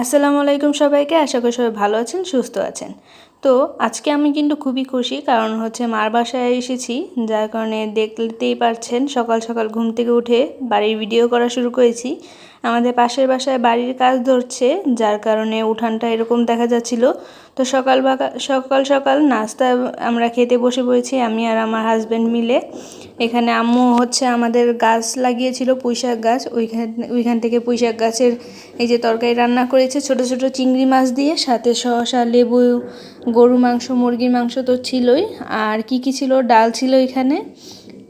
আসসালামু আলাইকুম সবাইকে, আশা করি সবাই ভালো আছেন, সুস্থ আছেন। তো আজকে আমি কিন্তু খুবই খুশি, কারণ হচ্ছে মার বাসায় এসেছি, যার কারণে দেখতেই পারছেন সকাল সকাল ঘুম থেকে উঠে বাড়ির ভিডিও করা শুরু করেছি। আমাদের পাশের বাসায় বাড়ির কাজ ধরছে, যার কারণে উঠানটা এরকম দেখা যাচ্ছিল। তো সকাল সকাল সকাল নাস্তা আমরা খেতে বসে পড়েছি, আমি আর আমার হাজব্যান্ড মিলে। এখানে আম্মু হচ্ছে আমাদের গাছ লাগিয়েছিল, পুঁইশাক গাছ। ওইখান ওইখান থেকে পুঁইশাক গাছের এই যে তরকারি রান্না করেছে, ছোট ছোট চিংড়ি মাছ দিয়ে। সাথে শসা, লেবু গরু মাংস, মুরগির মাংস তো ছিলই। আর কি কি ছিল? ডাল ছিল এখানে।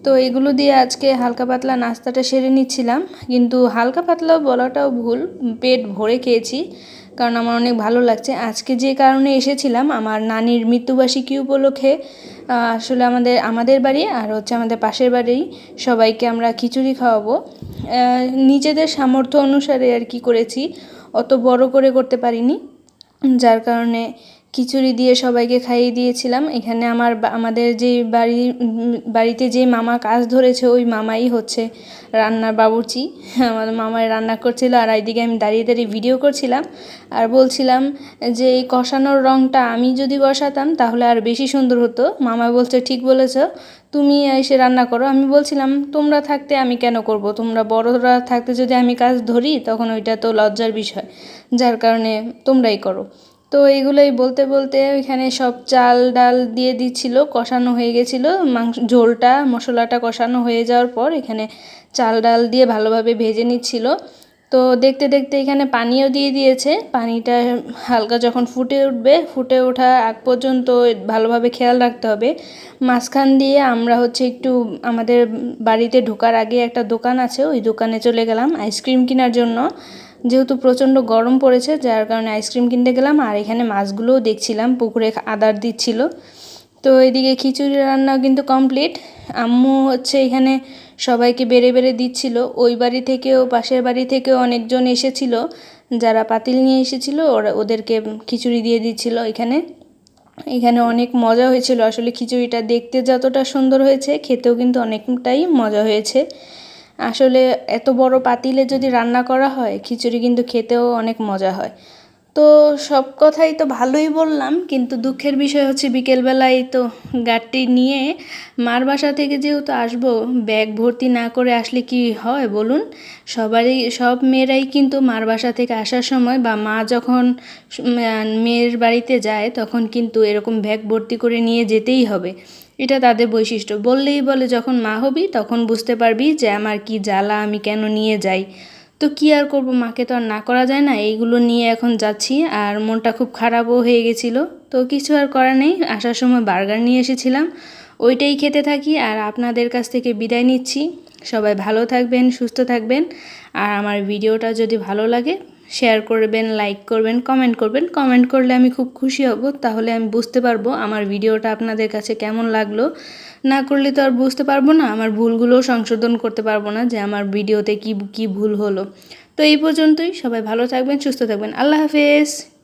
তো এগুলো দিয়ে আজকে হালকা পাতলা নাস্তাটা সেরে নিচ্ছিলাম। কিন্তু হালকা পাতলা বলাটাও ভুল, পেট ভরে খেয়েছি, কারণ আমার অনেক ভালো লাগছে। আজকে যে কারণে এসেছিলাম, আমার নানির মৃত্যুবার্ষিকী উপলক্ষে আসলে আমাদের আমাদের বাড়ি আর হচ্ছে আমাদের পাশের বাড়ি সবাইকে আমরা খিচুড়ি খাওয়াবো। নিজেদের সামর্থ্য অনুসারে আর কি করেছি, অত বড় করে করতে পারিনি, যার কারণে খিচুড়ি দিয়ে সবাইকে খাইয়ে দিয়েছিলাম। এখানে আমার আমাদের যে বাড়ি বাড়িতে যে মামা কাজ ধরেছে, ওই মামাই হচ্ছে রান্নার বাবুর্চি। আমার মামায় রান্না করছিল আর এইদিকে আমি দাঁড়িয়ে দাঁড়িয়ে ভিডিও করছিলাম আর বলছিলাম যে এই কষানোর রঙটা আমি যদি কষাতাম তাহলে আর বেশি সুন্দর হতো। মামা বলছে, ঠিক বলেছ, তুমি এসে রান্না করো। আমি বলছিলাম, তোমরা থাকতে আমি কেন করব? তোমরা বড়রা থাকতে যদি আমি কাজ ধরি, তখন ওইটা তো লজ্জার বিষয়। যার কারণে তোমরাই করো। তো এইগুলোই বলতে বলতে ওইখানে সব চাল ডাল দিয়ে দিচ্ছিল, কষানো হয়ে গেছিল। মাংস, ঝোলটা, মশলাটা কষানো হয়ে যাওয়ার পর এখানে চাল ডাল দিয়ে ভালোভাবে ভেজে নিচ্ছিল। তো দেখতে দেখতে এখানে পানিও দিয়ে দিয়েছে। পানিটা হালকা যখন ফুটে উঠবে, ফুটে ওঠা আগ পর্যন্ত ভালোভাবে খেয়াল রাখতে হবে। মাঝখান দিয়ে আমরা হচ্ছে একটু আমাদের বাড়িতে ঢোকার আগে একটা দোকান আছে, ওই দোকানে চলে গেলাম আইসক্রিম কেনার জন্য। যেহেতু প্রচণ্ড গরম পড়েছে, যার কারণে আইসক্রিম কিনতে গেলাম, আর এখানে মাছগুলোও দেখছিলাম, পুকুরে আদার দিচ্ছিল। তো এদিকে খিচুড়ি রান্নাও কিন্তু কমপ্লিট আম্মু হচ্ছে এখানে সবাইকে বেড়ে বেড়ে দিচ্ছিল। ওই বাড়ি থেকেও, পাশের বাড়ি থেকেও অনেকজন এসেছিল। যারা পাতিল নিয়ে এসেছিল, ওরা ওদেরকে খিচুড়ি দিয়ে দিচ্ছিল এখানে। এখানে অনেক মজা হয়েছিল। আসলে খিচুড়িটা দেখতে যতটা সুন্দর হয়েছে, খেতেও কিন্তু অনেকটাই মজা হয়েছে। আসলে এত বড় পাতিলে যদি রান্না করা হয়, খিচুড়ি কিন্তু খেতেও অনেক মজা হয়। তো সব কথাই তো ভালোই বললাম, কিন্তু দুঃখের বিষয় হচ্ছে বিকেলবেলায় তো গাড়িটি নিয়ে মার বাসা থেকে যেহেতু আসব, ব্যাগ ভর্তি না করে আসলে কি হয় বলুন? সবারই, সব মেয়েরাই কিন্তু মার বাসা থেকে আসার সময় বা মা যখন মেয়ের বাড়িতে যায়, তখন কিন্তু এরকম ব্যাগ ভর্তি করে নিয়ে যেতেই হবে। এটা তাদের বৈশিষ্ট্য। বললেই বলে যখন মা হবি, তখন বুঝতে পারবি যে আমার কি জ্বালা, আমি কেন নিয়ে যাই। তো কী আর করব, মাকে তো আর না করা যায় না, এইগুলো নিয়ে এখন যাচ্ছি আর মনটা খুব খারাপও হয়ে গেছিল। তো কিছু আর করার নেই, আসার সময় বার্গার নিয়ে এসেছিলাম। ওইটাই খেতে থাকি আর আপনাদের কাছ থেকে বিদায় নিচ্ছি। সবাই ভালো থাকবেন, সুস্থ থাকবেন। আর আমার ভিডিওটা যদি ভালো লাগে শেয়ার করবেন লাইক করবেন কমেন্ট করবেন। কমেন্ট করলে আমি খুব খুশি হব। তাহলে আমি বুঝতে পারব আমার ভিডিওটা আপনাদের কাছে কেমন লাগল। না করলে তো আর বুঝতে পারব না, আমার ভুলগুলোও সংশোধন করতে পারব না যে আমার ভিডিওতে কি কি ভুল হলো। তো এই পর্যন্তই, সবাই ভালো থাকবেন, সুস্থ থাকবেন। আল্লাহ হাফেজ।